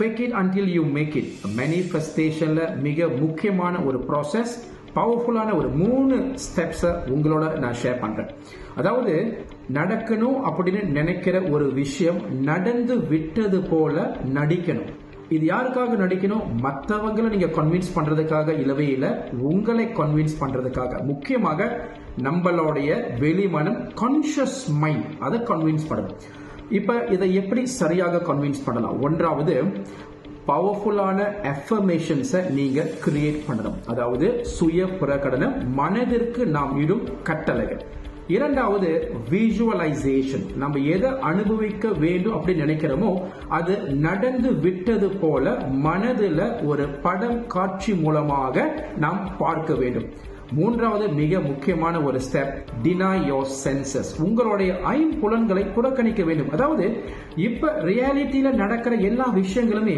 Fake it until you make it மேனிஃபெஸ்டேஷனில் மிக முக்கியமான ஒரு ப்ராசஸ் பவர்ஃபுல்லான ஒரு மூணு ஸ்டெப்ஸை உங்களோட நான் ஷேர் பண்ணுறேன் அதாவது நடக்கணும் அப்படின்னு நினைக்கிற ஒரு விஷயம் நடந்து விட்டது போல நடிக்கணும். இது யாருக்காக நடிக்கணும்? மற்றவங்களை நீங்க கன்வின்ஸ் பண்றதுக்காக இல்லவே இல்லை உங்களை கன்வின்ஸ் பண்றதுக்காக. முக்கியமாக நம்மளுடைய வெளிமனம் கான்ஷியஸ் மைண்ட் அதை கன்வின்ஸ் பண்ணணும் இப்போ இதை எப்படி சரியாக கன்வின்ஸ் பண்ணலாம்? ஒன்றாவது பவர்ஃபுல்லான எஃபர்மேஷன்ஸை நீங்க கிரியேட் பண்ணணும். அதாவது சுய பிரகடனம் மனதிற்கு நாம் இடும் கட்டளைகள். இரண்டாவது விஷுவலைசேஷன் நம்ம எதை அனுபவிக்க வேண்டும் அப்படின்னு நினைக்கிறோமோ அது நடந்து விட்டது போல மனதில் ஒரு படம் காட்சி மூலமாக நாம் பார்க்க வேண்டும். மூன்றாவது மிக முக்கியமான ஒரு ஸ்டெப் டினாய் யோர் சென்சஸ் உங்களுடைய ஐம்புலன்களை புறக்கணிக்க வேண்டும். அதாவது இப்ப ரியாலிட்டியில நடக்கிற எல்லா விஷயங்களுமே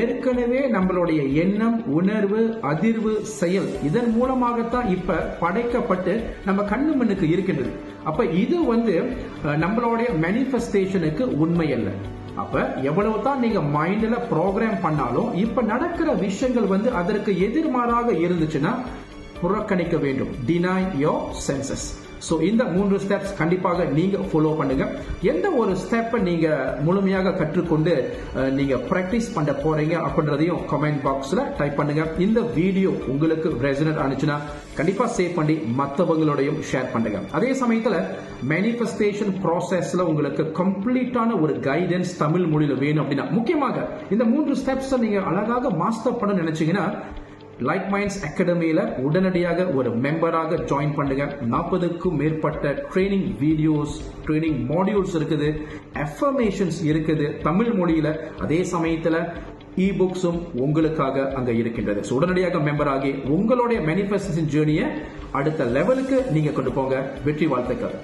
ஏற்கனவே நம்மளுடைய எண்ணம் உணர்வு அதிர்வு செயல் இதன் மூலமாகத்தான் இப்ப படைக்கப்பட்டு நம்ம கண்ணு மண்ணுக்கு இருக்கின்றது. அப்ப இது வந்து நம்மளுடைய மேனிஃபெஸ்டேஷனுக்கு உண்மை அல்ல. அப்ப எவ்வளவு தான் நீங்க மைண்ட்ல ப்ரோக்ராம் பண்ணாலும் இப்ப நடக்கிற விஷயங்கள் வந்து அதற்கு எதிர்மாறாக இருந்துச்சுன்னா புறக்கணிக்க வேண்டும். டினை யோர் சென்சஸ் ஸோ இந்த மூன்று ஸ்டெப்ஸ் கண்டிப்பாக நீங்கள் ஃபாலோ பண்ணுங்க. எந்த ஒரு ஸ்டெப்பை நீங்கள் முழுமையாக கற்றுக்கொண்டு நீங்கள் ப்ராக்டிஸ் பண்ண போறீங்க அப்படின்றதையும் கமெண்ட் பாக்ஸில் டைப் பண்ணுங்க. இந்த வீடியோ உங்களுக்கு ரெசனட் ஆனிச்சுன்னா கண்டிப்பாக சேவ் பண்ணி மற்றவங்களோடையும் ஷேர் பண்ணுங்க. அதே சமயத்தில் மேனிஃபெஸ்டேஷன் ப்ராசஸில் உங்களுக்கு கம்ப்ளீட்டான ஒரு கைடன்ஸ் தமிழ் மொழியில் வேணும் அப்படின்னா முக்கியமாக இந்த மூன்று ஸ்டெப்ஸை நீங்கள் அழகாக மாஸ்டர் பண்ண நினைச்சீங்கன்னா லைக் மைண்ட்ஸ் அகாடமியில உடனடியாக ஒரு மெம்பராக ஜாயின் பண்ணுங்க. நாற்பதுக்கும் மேற்பட்ட ட்ரைனிங் வீடியோஸ் ட்ரைனிங் மாடியூல்ஸ் இருக்குது. எஃபர்மேஷன்ஸ் இருக்குது. தமிழ் மொழியில அதே சமயத்துல இ புக்ஸும் உங்களுக்காக அங்க இருக்கின்றது. ஸோ உடனடியாக மெம்பர் ஆகி உங்களுடைய மேனிஃபெஸ்டேஷன் ஜேர்னியை அடுத்த லெவலுக்கு நீங்க கொண்டு போங்க. வெற்றி வாழ்த்துக்கள்.